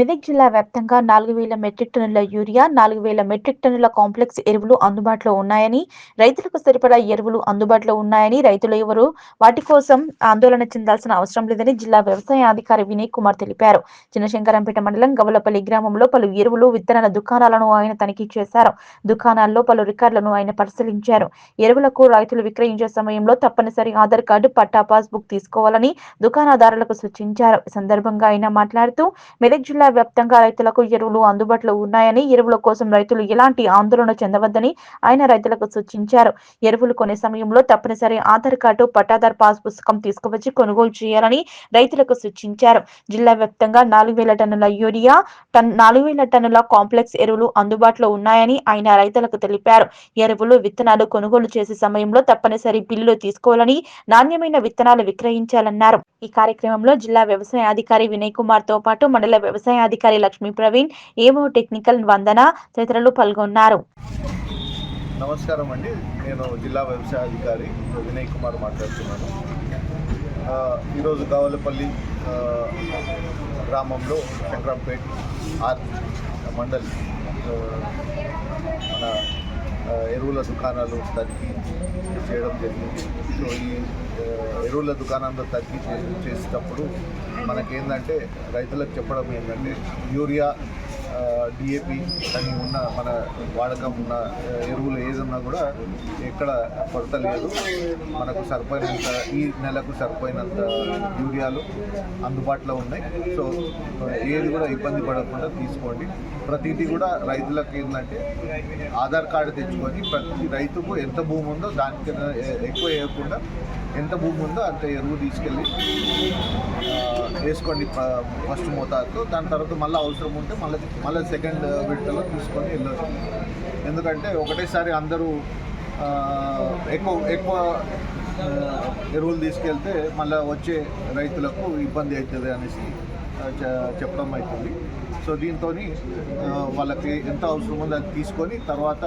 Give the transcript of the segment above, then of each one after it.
మెదక్ జిల్లా వ్యాప్తంగా నాలుగు వేల మెట్రిక్ టన్నుల యూరియా నాలుగు వేల మెట్రిక్ టన్నుల కాంప్లెక్స్ ఎరువులు అందుబాటులో ఉన్నాయని రైతులకు సరిపడా ఎరువులు అందుబాటులో ఉన్నాయని రైతులు ఎవరు వాటి కోసం ఆందోళన చెందాల్సిన అవసరం లేదని జిల్లా వ్యవసాయ అధికారి వినయ్ కుమార్ తెలిపారు. చిన్నశంకరంపేట మండలం గవలపల్లి గ్రామంలో పలు ఎరువులు విత్తనాల దుకాణాలను ఆయన తనిఖీ చేశారు. దుకాణాల్లో పలు రికార్డులను ఆయన పరిశీలించారు. ఎరువులకు రైతులు విక్రయించే సమయంలో తప్పనిసరి ఆధార్ కార్డు పట్టా పాస్బుక్ తీసుకోవాలని దుకాణదారులకు సూచించారు. సందర్భంగా ఆయన మాట్లాడుతూ మెదక్ జిల్లా వ్యాప్తంగా రైతులకు ఎరువులు అందుబాటులో ఉన్నాయని ఎరువుల కోసం రైతులు ఎలాంటి ఆందోళన చెందవద్దని ఆయన రైతులకు సూచించారు. ఎరువులు కొనే సమయంలో తప్పనిసరి ఆధార్ కార్డు పట్టాదార్ పాస్ పుస్తకం తీసుకువచ్చి కొనుగోలు చేయాలని రైతులకు సూచించారు. జిల్లా వ్యాప్తంగా నాలుగు వేల టన్నుల యూరియా టన్ నాలుగు వేల టన్నుల కాంప్లెక్స్ ఎరువులు అందుబాటులో ఉన్నాయని ఆయన రైతులకు తెలిపారు. ఎరువులు విత్తనాలు కొనుగోలు చేసే సమయంలో తప్పనిసరి బిల్లు తీసుకోవాలని నాణ్యమైన విత్తనాలు విక్రయించాలన్నారు. ఈ కార్యక్రమంలో జిల్లా వ్యవసాయ అధికారి వినయ్ కుమార్తో పాటు మండల వ్యవసాయ అధికారి లక్ష్మీ ప్రవీణ్ ఏమో టెక్నికల్ వందన తదితరులు పాల్గొన్నారు. నమస్కారం అండి. నేను జిల్లా వ్యవసాయ అధికారి వినయ్ కుమార్ మాట్లాడుతున్నాను. ఈరోజు కావలపల్లి గ్రామంలో శంకరంపేట్ ఆర్ మండల్ మన ఎరువుల దుకాణాలు తనిఖీ చేయడం జరిగింది. సో ఈ ఎరువుల దుకాణంలో తనిఖీ చే చేసేటప్పుడు మనకేందంటే రైతులకు చెప్పడం ఏంటంటే యూరియా డిఏపి అని ఉన్న మన వాడకం ఉన్న ఎరువులు ఎరువులు ఉన్నా కూడా ఎక్కడ కొరత లేదు. మనకు సరిపోయినంత ఈ నెలకు సరిపోయినంత యూరియాలు అందుబాటులో ఉన్నాయి. సో ఏది కూడా ఇబ్బంది పడకుండా తీసుకోండి. ప్రతిదీ కూడా రైతులకు ఏంటంటే ఆధార్ కార్డు తెచ్చుకొని ప్రతి రైతుకు ఎంత భూమి ఉందో దానికి ఎక్కువ వేయకుండా ఎంత భూమి ఉందో అంత ఎరువు తీసుకెళ్ళి వేసుకోండి ఫస్ట్ మోతాదుతో దాని తర్వాత మళ్ళీ అవసరం ఉంటే మళ్ళీ మళ్ళీ సెకండ్ విడతలో తీసుకొని వెళ్ళొచ్చు. ఎందుకంటే ఒకటేసారి అందరూ ఆ, ఎక్కువ ఎక్కువ ఎరువులు తీసుకెళ్తే మళ్ళీ వచ్చే రైతులకు ఇబ్బంది అవుతుంది అనేసి చెప్పడం అవుతుంది సో దీంతో వాళ్ళకి ఎంత అవసరం ఉందో అది తీసుకొని తర్వాత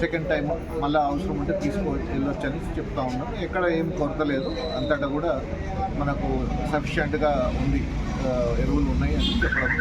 సెకండ్ టైం మళ్ళీ అవసరం ఉంటే తీసుకో వెళ్ళొచ్చు అని చెప్తా ఉన్నాం. ఎక్కడ ఏం కొరత లేదు. అంతటా కూడా మనకు సఫిషియంట్గా ఉంది ఎరువులు ఉన్నాయి అని చెప్పడం